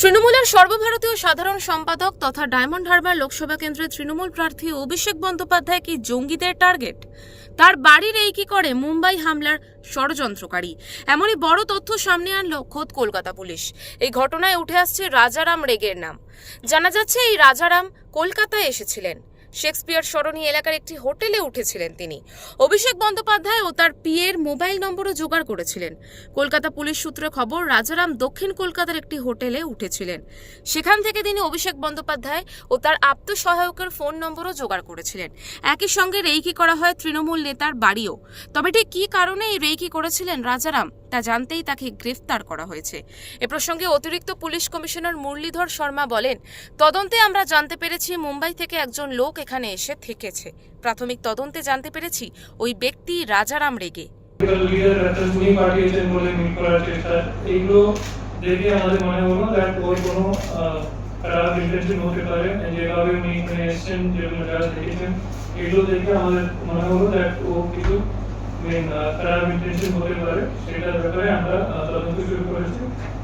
তৃণমূলের সর্বভারতীয় সাধারণ সম্পাদক তথা ডায়মন্ড হারবার লোকসভা কেন্দ্রের তৃণমূল প্রার্থী অভিষেক বন্দ্যোপাধ্যায় কি জঙ্গিদের টার্গেট? তার বাড়ির এই কি করে? মুম্বাই হামলার ষড়যন্ত্রকারী। এমনই বড় তথ্য সামনে আনলো খোদ কলকাতা পুলিশ। এই ঘটনায় উঠে আসছে রাজারাম রেগের নাম। জানা যাচ্ছে এই রাজারাম কলকাতায় এসেছিলেন। শেক্সপিয়ার সরণি এলাকার একটি হোটেলে উঠেছিলেন তিনি। অভিষেক বন্দ্যোপাধ্যায় ও তার পিয়ের মোবাইল নম্বরও জোগাড় করেছিলেন। কলকাতা পুলিশ সূত্রে খবর, রাজারাম দক্ষিণ কলকাতার একটি হোটেলে উঠেছিলেন। সেখান থেকে তিনি অভিষেক বন্দ্যোপাধ্যায় ও তার আত্মসহায়কের ফোন নম্বরও জোগাড় করেছিলেন। একই সঙ্গে রেইকি করা হয় তৃণমূল নেতার বাড়িও। তবে ঠিক কী কারণে এই রেইকি করেছিলেন রাজারাম, তা জানতেই তাকে গ্রেফতার করা হয়েছে। এ প্রসঙ্গে অতিরিক্ত পুলিশ কমিশনার মুরলীধর শর্মা বলেন, তদন্তে আমরা জানতে পেরেছি, মুম্বাই থেকে একজন লোক এখানে এসে থেকেছে। প্রাথমিক তদন্তে জানতে পেরেছি, ওই ব্যক্তি রাজারাম রেগে। এগুলো দেখে আমাদের মনে হলো দ্যাট ও কিছু খারাপ হতে পারে। সেটার ব্যাপারে আমরা তদন্ত শুরু করেছি।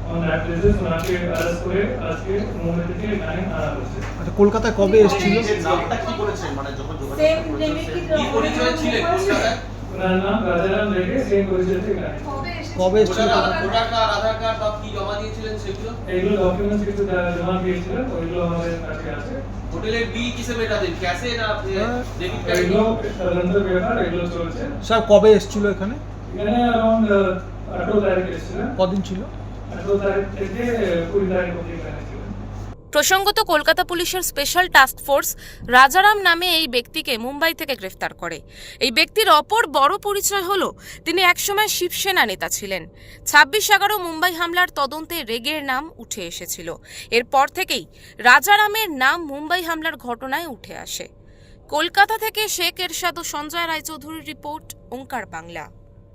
অন দ্যাট বেসিস ওনাকে অ্যারেস্ট করে আজকে মুম্বাই থেকে এখানে আনা হয়েছে। আচ্ছা কলকাতায় কবে এসেছিল? নামটা কি করেছেন? মানে যখন যোগাযোগ কি পরিচয় কলকাতায় ওনার নাম রাজারাম সেম পরিচয় থেকে কবে এসেছিল ভোটার কার্ড? আধার কার্ড বা কি জমা দিয়েছিলেন সেগুলো? এগুলো ডকুমেন্টস কিছু জমা দিয়েছিলেন ওইগুলো আমাদের কাছে আছে। হোটেলের বিল কিসে মেটাতেন ক্যাশে না হ্যাঁ। ডেবিট কার্ডে এগুলো তদন্তের ব্যাপার এগুলো চলছে। স্যার কবে এসেছিল এখানে? এখানে অ্যারাউন্ড আঠারো তারিখ এসেছিলেন। কদিন ছিল? তারিখ থেকে কুড়ি তারিখ অবধি এখানে ছিলেন। প্রসঙ্গত, কলকাতা পুলিশের স্পেশাল টাস্ক ফোর্স রাজারাম নামে এই ব্যক্তিকে মুম্বাই থেকে গ্রেফতার করে। এই ব্যক্তির অপর বড় পরিচয় হল, তিনি একসময় শিবসেনা নেতা ছিলেন। ছাব্বিশ এগারো মুম্বাই হামলার তদন্তে রেগের নাম উঠে এসেছিল। এরপর থেকেই রাজারামের নাম মুম্বাই হামলার ঘটনায় উঠে আসে। কলকাতা থেকে শেখ এরশাদ ও সঞ্জয় রায়চৌধুরীর রিপোর্ট, ওঙ্কার বাংলা।